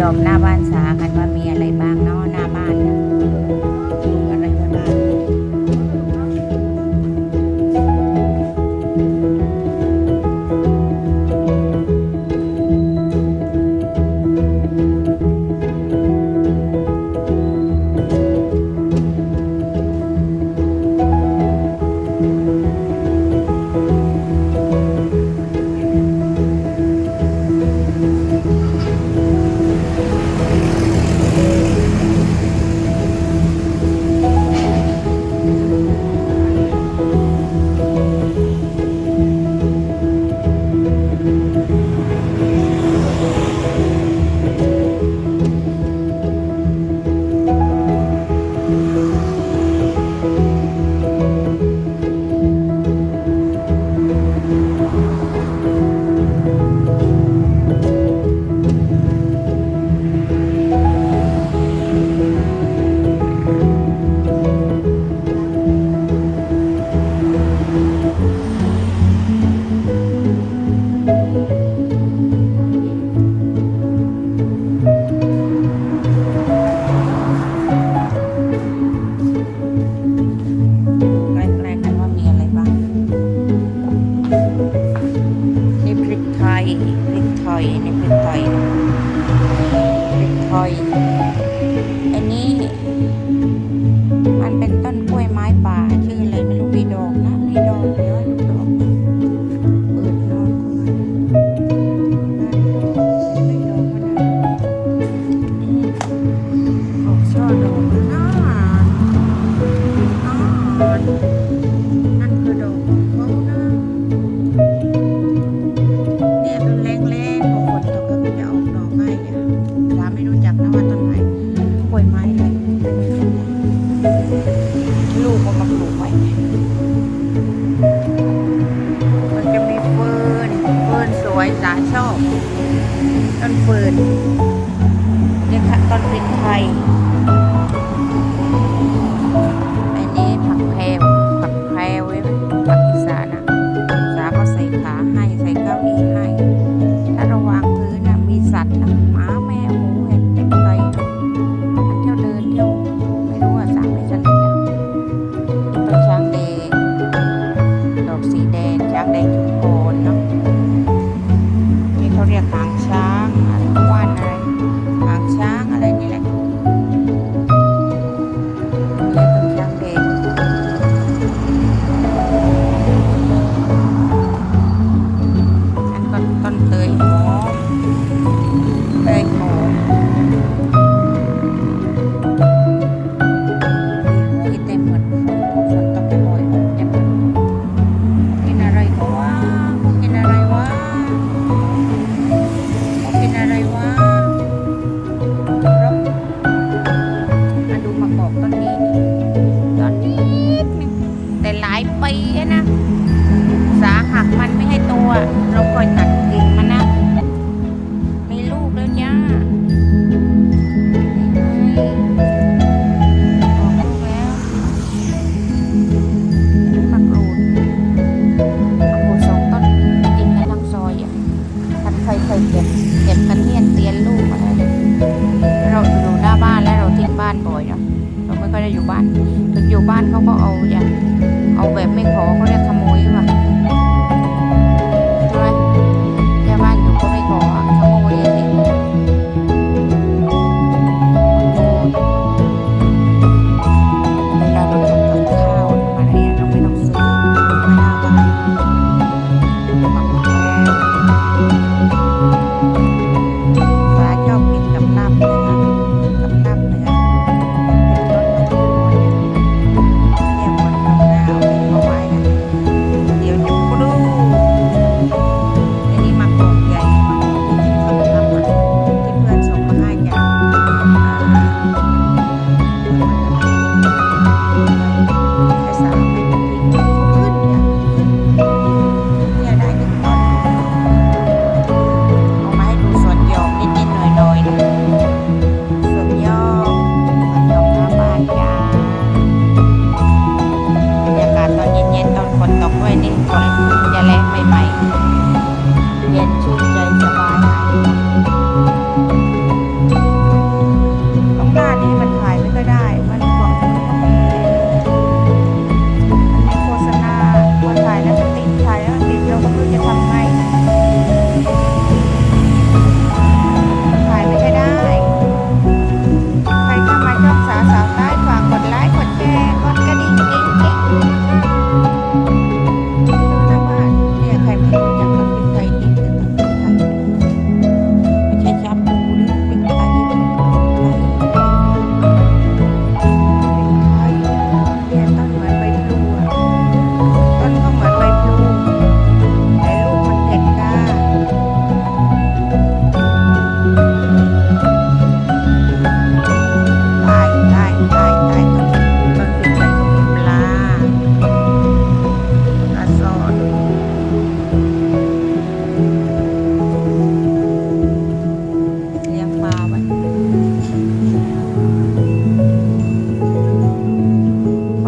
ยมหน้าบ้านสากันว่ามีอะไรบ้างเนาะหน้าบ้าน ถอยนี่เป็นถอยเป็นถอย ลูกกับลูกไว้มันจะมีเฟิร์นเฟิร์นสวยสาชอบต้นเฟิร์นเนี่ยค่ะต้นเป็นไทย child. บ้านถึงอยู่บ้านเขาก็เอาอย่างเอาแบบไม่ขอเขาเรียก ก้านี้มันข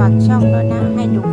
vào trong nó đã hay đúng